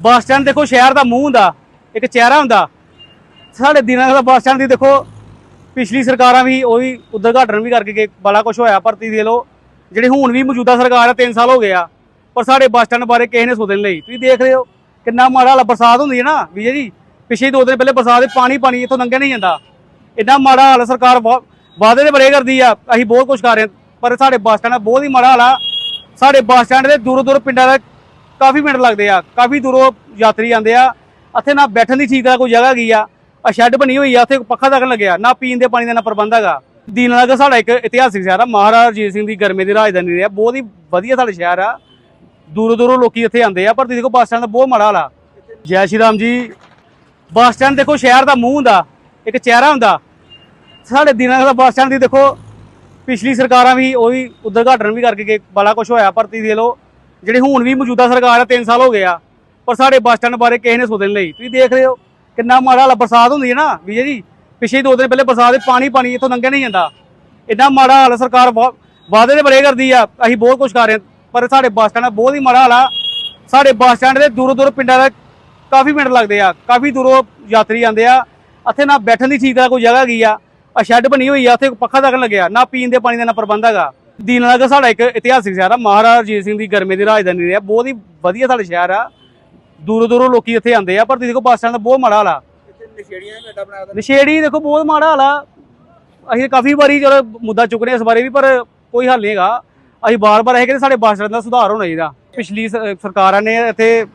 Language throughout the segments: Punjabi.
ਬੱਸ ਸਟੈਂਡ ਦੇਖੋ ਸ਼ਹਿਰ ਦਾ ਮੂੰਹ ਹੁੰਦਾ, ਇੱਕ ਚਿਹਰਾ ਹੁੰਦਾ। ਸਾਡੇ ਦਿਨਾਂ ਦਾ ਬੱਸ ਸਟੈਂਡ ਦੀ ਦੇਖੋ, ਪਿਛਲੀ ਸਰਕਾਰਾਂ ਵੀ ਉਹ ਵੀ ਉਦਘਾਟਨ ਵੀ ਕਰਕੇ ਗਏ, ਬੜਾ ਕੁਝ ਹੋਇਆ ਭਰਤੀ ਦੇ ਲੋ ਜਿਹੜੀ ਹੁਣ ਵੀ ਮੌਜੂਦਾ ਸਰਕਾਰ ਆ 3 ਸਾਲ ਹੋ ਗਏ ਆ, ਪਰ ਸਾਡੇ ਬੱਸ ਸਟੈਂਡ ਬਾਰੇ ਕਿਸੇ ਨੇ ਸੋਚਣ ਲਈ। ਤੁਸੀਂ ਦੇਖ ਰਹੇ ਹੋ, ਕਿੰਨਾ ਮਾੜਾ ਹਾਲ, ਬਰਸਾਤ ਹੁੰਦੀ ਹੈ ਨਾ, ਵਿਜੇ ਜੀ ਪਿਛੇ ਦੋ ਦਿਨ ਪਹਿਲੇ ਬਰਸਾਤ ਦੇ ਪਾਣੀ ਪਾਣੀ ਇੱਥੋਂ ਲੰਘਿਆ ਨਹੀਂ ਜਾਂਦਾ। ਇੰਨਾ ਮਾੜਾ ਹਾਲ ਸਰਕਾਰ ਬਹੁਤ ਵਾਅਦੇ ਦੇ ਬੜੇ ਕਰਦੀ ਆ, ਅਸੀਂ ਬਹੁਤ ਕੁਝ ਕਰ ਰਹੇ ਪਰ ਸਾਡੇ ਬੱਸ ਸਟੈਂਡ ਦਾ ਬਹੁਤ ਹੀ ਮਾੜਾ ਹਾਲ ਆ ਸਾਡੇ ਬੱਸ ਸਟੈਂਡ ਦੇ ਦੂਰੋਂ ਦੂਰ ਪਿੰਡਾਂ ਦਾ ਕਾਫੀ ਮਿੰਟ ਲੱਗਦੇ ਆ, ਕਾਫੀ ਦੂਰੋਂ ਯਾਤਰੀ ਆਉਂਦੇ ਆ। ਇੱਥੇ ਨਾ ਬੈਠਣ ਦੀ ਠੀਕ ਤਰ੍ਹਾਂ ਕੋਈ ਜਗ੍ਹਾ ਗਈ ਆ ਆ ਸ਼ੈੱਡ ਬਣੀ ਹੋਈ ਆ, ਉੱਥੇ ਪੱਖਾ ਤੱਕ ਲੱਗਿਆ, ਨਾ ਪੀਣ ਦੇ ਪਾਣੀ ਦਾ ਨਾ ਪ੍ਰਬੰਧ ਹੈਗਾ। ਦੀਨਾਨਗਰ ਸਾਡਾ ਇੱਕ ਇਤਿਹਾਸਿਕ ਸ਼ਹਿਰ ਆ, ਮਹਾਰਾਜਾ ਰਣਜੀਤ ਸਿੰਘ ਦੀ ਗਰਮੇ ਦੀ ਰਾਜਧਾਨੀ ਰਿਹਾ ਬਹੁਤ ਹੀ ਵਧੀਆ ਸਾਡਾ ਸ਼ਹਿਰ ਆ। ਦੂਰੋਂ ਦੂਰੋਂ ਲੋਕੀ ਇੱਥੇ ਆਉਂਦੇ ਆ, ਪਰ ਤੁਸੀਂ ਦੇਖੋ ਬੱਸ ਸਟੈਂਡ ਦਾ ਬਹੁਤ ਮਾੜਾ ਹਾਲਾ ਜੈ ਸ਼੍ਰੀ ਰਾਮ ਜੀ, ਬੱਸ ਸਟੈਂਡ ਦੇਖੋ ਸ਼ਹਿਰ ਦਾ ਮੂੰਹ ਹੁੰਦਾ, ਇੱਕ ਚਿਹਰਾ ਹੁੰਦਾ। ਸਾਡੇ ਦਿਨਾਂ ਦਾ ਬੱਸ ਸਟੈਂਡ ਦੀ ਦੇਖੋ, ਪਿਛਲੀ ਸਰਕਾਰਾਂ ਵੀ ਉਹ ਵੀ ਉਦਘਾਟਨ ਵੀ ਕਰਕੇ ਬੜਾ ਕੁਝ ਹੋਇਆ, ਪਰ ਤੁਸੀਂ ਦੇਖ ਲਓ ਜਿਹੜੀ ਹੁਣ ਵੀ ਮੌਜੂਦਾ ਸਰਕਾਰ ਆ 3 ਸਾਲ ਹੋ ਗਏ ਆ, ਪਰ ਸਾਡੇ ਬੱਸ ਸਟੈਂਡ ਬਾਰੇ ਕਿਸੇ ਨੇ ਸੋਚਣ ਲਈ ਤੁਸੀਂ ਦੇਖ ਰਹੇ ਹੋ, ਕਿੰਨਾ ਮਾੜਾ ਹਾਲ ਬਰਸਾਤ ਹੁੰਦੀ ਹੈ ਨਾ, ਵਿਜੇ ਜੀ। ਪਿਛੇ ਦੋ ਦਿਨ ਪਹਿਲੇ ਬਰਸਾਤ ਦੇ ਪਾਣੀ ਪਾਣੀ ਇੱਥੋਂ ਲੰਘਿਆ ਨਹੀਂ ਜਾਂਦਾ। ਇੰਨਾ ਮਾੜਾ ਹਾਲ ਸਰਕਾਰ ਬਹੁਤ ਵਾਅਦੇ ਦੇ ਬੜੇ ਕਰਦੀ ਆ, ਅਸੀਂ ਬਹੁਤ ਕੁਝ ਕਰ ਰਹੇ ਪਰ ਸਾਡੇ ਬੱਸ ਸਟੈਂਡ ਦਾ ਬਹੁਤ ਹੀ ਮਾੜਾ ਹਾਲ ਆ। ਸਾਡੇ ਬੱਸ ਸਟੈਂਡ ਦੇ ਦੂਰੋਂ ਦੂਰੋਂ ਪਿੰਡਾਂ ਦਾ ਕਾਫੀ ਮਿੰਟ ਲੱਗਦੇ ਆ, ਕਾਫੀ ਦੂਰੋਂ ਯਾਤਰੀ ਆਉਂਦੇ ਆ। ਇੱਥੇ ਨਾ ਬੈਠਣ ਦੀ ਠੀਕ ਤਰ੍ਹਾਂ ਕੋਈ ਜਗ੍ਹਾ ਗਈ ਆ। ਆ ਸ਼ੈੱਡ ਬਣੀ ਹੋਈ ਆ, ਉੱਥੇ ਪੱਖਾ ਤੱਕ ਲੱਗਿਆ, ਨਾ ਪੀਣ ਦੇ ਪਾਣੀ ਦਾ ਨਾ ਪ੍ਰਬੰਧ ਹੈਗਾ। ਦੀਨਾਨਗਰ ਸਾਡਾ ਇੱਕ ਇਤਿਹਾਸਿਕ ਸ਼ਹਿਰ ਆ ਮਹਾਰਾਜਾ ਰਣਜੀਤ ਸਿੰਘ ਦੀ ਗਰਮੇ ਦੀ ਰਾਜਧਾਨੀ ਰਿਹਾ ਬਹੁਤ ਹੀ ਵਧੀਆ ਸਾਡਾ ਸ਼ਹਿਰ ਆ। ਦੂਰੋਂ ਦੂਰੋਂ ਲੋਕੀ ਇੱਥੇ ਆਉਂਦੇ ਆ ਪਰ ਤੁਸੀਂ ਦੇਖੋ ਬੱਸ ਸਟੈਂਡ ਦਾ ਬਹੁਤ ਮਾੜਾ ਹਾਲ ਆ। ਨਸ਼ੇੜੀ ਦੇਖੋ ਬਹੁਤ ਮਾੜਾ ਹਾਲ ਆ। ਅਸੀਂ ਕਾਫੀ ਵਾਰੀ ਚਲੋ ਮੁੱਦਾ ਚੁੱਕਨੇ ਇਸ ਬਾਰੇ ਵੀ ਪਰ ਕੋਈ ਹੱਲ ਨਹੀਂ ਹੈਗਾ। ਅਸੀਂ ਬਾਰ-ਬਾਰ ਇਹ ਕਹਿੰਦੇ ਸਾਡੇ ਬੱਸ ਸਟੈਂਡ ਦਾ ਸੁਧਾਰ ਹੋਣਾ ਚਾਹੀਦਾ। ਪਿਛਲੀ ਸਰਕਾਰਾਂ ਨੇ ਇੱਥੇ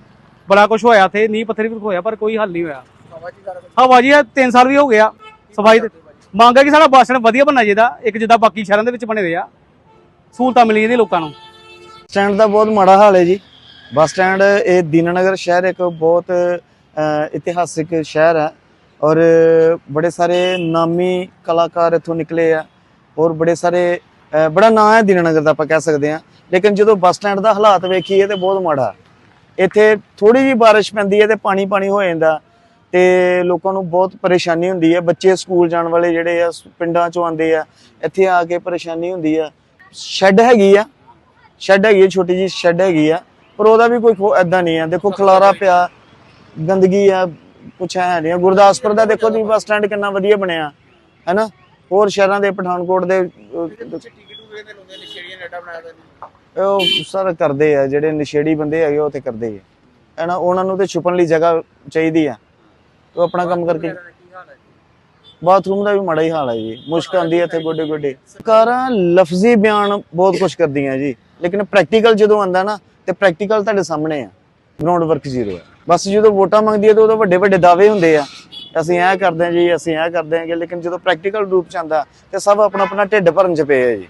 ਬੜਾ ਕੁਝ ਹੋਇਆ ਇੱਥੇ ਨੀਂਹ ਪੱਥਰ ਵੀ ਹੋਇਆ ਪਰ ਕੋਈ ਹੱਲ ਨਹੀਂ ਹੋਇਆ। ਹਵਾ ਜੀ ਕਰ ਹਵਾ ਜੀ 3 ਸਾਲ ਵੀ ਹੋ ਗਿਆ ਸਫ਼ਾਈ ਮੰਗ ਹੈ ਕਿ ਸਾਡਾ ਬੱਸ ਸਟੈਂਡ ਵਧੀਆ ਬਣਨਾ ਚਾਹੀਦਾ। ਇੱਕ ਜਿੱਦਾਂ ਬਾਕੀ ਸ਼ਹਿਰਾਂ ਦੇ ਵਿੱਚ ਬਣੇ ਹੋਏ ਆ। ਸਹੂਲਤਾਂ ਮਿਲੀਆਂ ਨੇ ਲੋਕਾਂ ਨੂੰ? ਸਟੈਂਡ ਦਾ ਬਹੁਤ ਮਾੜਾ ਹਾਲ ਹੈ ਜੀ। ਬੱਸ ਸਟੈਂਡ ਇਹ ਦੀਨਾਨਗਰ ਸ਼ਹਿਰ ਇੱਕ ਬਹੁਤ ਇਤਿਹਾਸਿਕ ਸ਼ਹਿਰ ਹੈ ਔਰ ਬੜੇ ਸਾਰੇ ਨਾਮੀ ਕਲਾਕਾਰ ਇੱਥੋਂ ਨਿਕਲੇ ਆ ਔਰ ਬੜੇ ਸਾਰੇ ਬੜਾ ਨਾਂ ਹੈ ਦੀਨਾਨਗਰ ਦਾ ਆਪਾਂ ਕਹਿ ਸਕਦੇ ਹਾਂ। ਲੇਕਿਨ ਜਦੋਂ ਬੱਸ ਸਟੈਂਡ ਦਾ ਹਾਲਾਤ ਵੇਖੀਏ ਤੇ ਬਹੁਤ ਮਾੜਾ। ਇੱਥੇ ਥੋੜੀ ਜਿਹੀ ਬਾਰਿਸ਼ ਪੈਂਦੀ ਹੈ ਤੇ ਪਾਣੀ ਪਾਣੀ ਹੋ ਜਾਂਦਾ ਤੇ ਲੋਕਾਂ ਨੂੰ ਬਹੁਤ ਪਰੇਸ਼ਾਨੀ ਹੁੰਦੀ ਹੈ। ਬੱਚੇ ਸਕੂਲ ਜਾਣ ਵਾਲੇ ਜਿਹੜੇ ਆ, ਪਿੰਡਾਂ ਚੋਂ ਆਉਂਦੇ ਆ, ਇੱਥੇ ਆ ਕੇ ਪਰੇਸ਼ਾਨੀ ਹੁੰਦੀ ਆ। ਸ਼ੈੱਡ ਹੈਗੀ ਆ। ਸ਼ੈੱਡ ਹੈਗੀ ਆ ਛੋਟੀ ਜੀ ਸ਼ੈੱਡ ਹੈਗੀ ਆ। ਪਰ ਉਹਦਾ ਵੀ ਕੋਈ ਐਦਾਂ ਨਹੀਂ ਆ। ਦੇਖੋ ਖਲਾਰਾ ਪਿਆ ਗੰਦਗੀ ਆ ਕੁਛ ਹੈ ਨਹੀਂ। ਗੁਰਦਾਸਪੁਰ ਦਾ ਦੇਖੋ ਤੁਸੀਂ ਬੱਸ ਸਟੈਂਡ ਕਿੰਨਾ ਵਧੀਆ ਬਣਿਆ ਹੈਨਾ? ਹੋਰ ਸ਼ਹਿਰਾਂ ਦੇ ਪਠਾਨਕੋਟ ਦੇ ਉਹ ਸਰ ਕਰਦੇ ਆ ਜਿਹੜੇ ਨਸ਼ੇੜੀ ਬੰਦੇ ਹੈਗੇ ਉਹ ਤੇ ਕਰਦੇ ਆ। ਹੈਨਾ ਉਹਨਾਂ ਨੂੰ ਤੇ ਛੁਪਣ ਲਈ ਜਗ੍ਹਾ ਚਾਹੀਦੀ ਆ। ਉਹ ਆਪਣਾ ਕੰਮ ਕਰਕੇ ਬਾਥਰੂਮ ਦਾ ਵੀ ਮਾੜਾ ਹੀ ਹਾਲ ਹੈ ਜੀ। ਮੁਸ਼ਕ ਆਉਂਦੀ ਹੈ ਇੱਥੇ ਗੋਡੇ ਗੋਡੇ। ਸਰਕਾਰਾਂ ਲਫ਼ਜ਼ੀ ਬਿਆਨ ਬਹੁਤ ਕੁਝ ਕਰਦੀਆਂ ਜੀ। ਲੇਕਿਨ ਪ੍ਰੈਕਟੀਕਲ ਜਦੋਂ ਆਂਦਾ ਨਾ, ਤੇ ਪ੍ਰੈਕਟੀਕਲ ਤੁਹਾਡੇ ਸਾਹਮਣੇ ਆ। ਗਰਾਊਂਡ ਵਰਕ ਜ਼ੀਰੋ ਹੈ। ਬਸ ਜਦੋਂ ਵੋਟਾਂ ਮੰਗਦੀ ਹੈ, ਤੇ ਉਦੋਂ ਵੱਡੇ ਵੱਡੇ ਦਾਅਵੇ ਹੁੰਦੇ ਆ। ਅਸੀਂ ਇਹ ਕਰਦੇ ਹਾਂ ਜੀ, ਅਸੀਂ ਇਹ ਕਰਦੇ ਹਾਂਗੇ। ਲੇਕਿਨ ਜਦੋਂ ਪ੍ਰੈਕਟੀਕਲ ਰੂਪ ਚ ਆਂਦਾ ਤੇ ਸਭ ਆਪਣਾ ਆਪਣਾ ਢਿੱਡ ਭਰਨ ਚ ਪਏ ਆ ਜੀ।